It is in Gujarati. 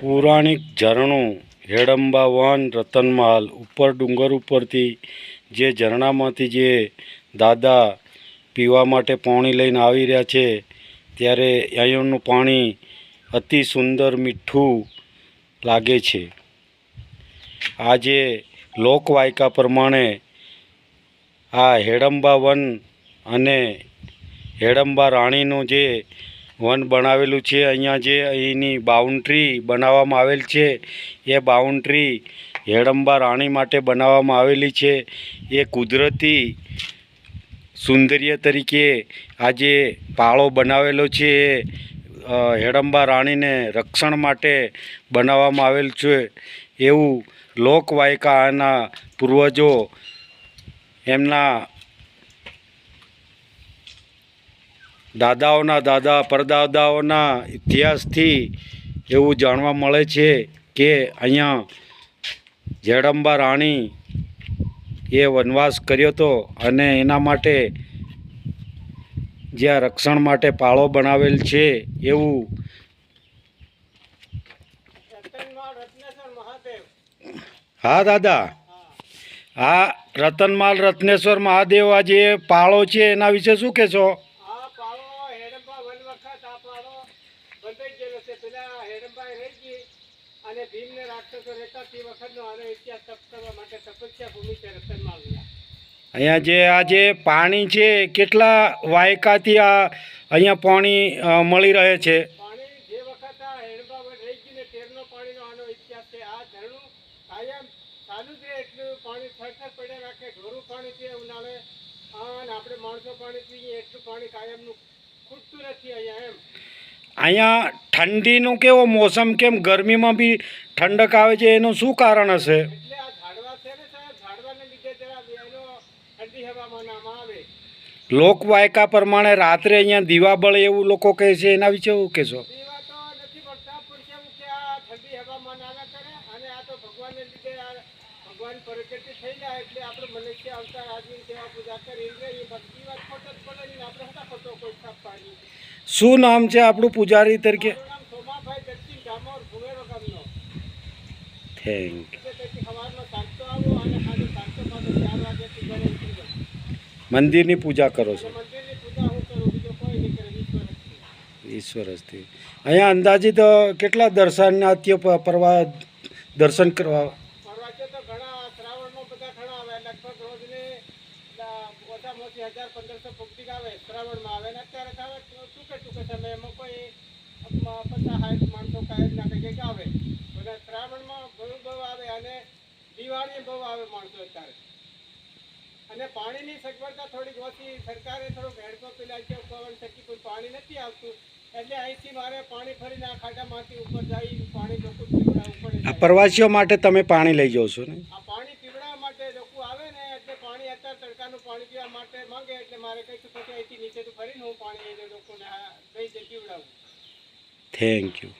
પૌરાણિક ઝરણું, હેડંબા વન, રતનમાલ, ઉપર ડુંગર ઉપરથી જે ઝરણામાંથી જે દાદા પીવા માટે પાણી લઈને આવી રહ્યા છે, ત્યારે અહીંયાનું પાણી અતિ સુંદર મીઠું લાગે છે. આજે લોકવાયકા પ્રમાણે આ હેડંબા વન અને હેડંબા રાણીનું જે વન બનાવેલું છે. અહીંયા જે અહીંની બાઉન્ડ્રી બનાવવામાં આવેલ છે, એ બાઉન્ડ્રી હેડંબા રાણી માટે બનાવવામાં આવેલી છે. એ કુદરતી સૌંદર્ય તરીકે આજે પાળો બનાવેલો છે. એ હેડંબા રાણીને રક્ષણ માટે બનાવવામાં આવેલ છે. એવું લોકવાયકાના પૂર્વજો એમના દાદાઓના દાદા પરદાદાઓના ઇતિહાસથી એવું જાણવા મળે છે કે અહીંયા જગદંબા રાણી એ વનવાસ કર્યો હતો અને એના માટે જ્યાં રક્ષણ માટે પાળો બનાવેલ છે એવું હા દાદા. હા. રતનમાલ રત્નેશ્વર મહાદેવ આ જે પાળો છે એના વિશે શું કહેશો આ પાળો હેડંબા વન વખત આ પાળો બંધાઈ ગયેલો છે હેડંબા રહી ગઈ અને ભીમને રાક્ષસો રહેતા તે વખતનો આનો ઇતિહાસ તપ કરવા માટે તપસ્યા ભૂમિ છે રતનમાલ અહીંયા જે આ જે પાણી છે કેટલા વાયકાથી આ અહીંયા પાણી મળી રહે છે? પાણી જે વખત આ હેડંબા રહી ગઈ ને તેરનો પાણીનો આનો ઇતિહાસ છે. આ ધરણું કાયમ ચાલુ જ એટલું પાણી થરથર પડ્યા રાખે ઢોરું પાણી પીએ ઉનાળે. અને આપણે માણસો પાણી પીએ એટલું પાણી કાયમનું ખૂટતું નથી અહીંયા એમ. અહીંયા ઠંડીનું કેવો મોસમ કેમ? ગરમીમાં બી ઠંડક આવે છે એનું શું કારણ હશે? લોકવાયકા પ્રમાણે રાત્રે અહીંયા દીવા બળે એવું લોકો કહે છે એના વિશે એવું કહેશો? ભગવાન પ્રગતિ થઈ જાય એટલે આપણે મનુષ્ય અવતાર આદમી સેવા પૂજા કરી એ ભક્તિ વાત ખોટો શું નામ છે આપણું પૂજારી તરીકે? થેન્ક મંદિરની પૂજા કરો છો? ઈશ્વર હસ્તી અહીંયા અંદાજિત કેટલા દર્શનાર્થીઓ પરવા દર્શન કરવા? ઓછી હજાર પંદરસો પબ્લિક આવે શ્રાવણમાં આવે ને અત્યારે આવે ટૂંકે ટૂંકે સમય એમાં કોઈ પચાસ, સાઠ આવે બધા શ્રાવણમાં અને દિવાળી બહુ આવે માણસો અત્યારે. અને પાણીની સગવડતા થોડીક ઓછી, સરકારે થોડુંક હેડપંપ લાગ્યો પવન કોઈ પાણી નથી આવતું. એટલે અહીંથી મારે પાણી ફરીને આ ખાડામાંથી ઉપર જઈ પાણી લોકો પડે. પ્રવાસીઓ માટે તમે પાણી લઈ જાઓ છો ને આ પાણી પીવડાવવા માટે લોકો આવે ને એટલે પાણી અત્યારે તડકાનું પાણી પીવા માટે માંગે એટલે મારે કઈ તો અહીંથી નીચેથી ફરીને હું પાણી એને લોકોને દઈ દે પીવડાવું. Thank you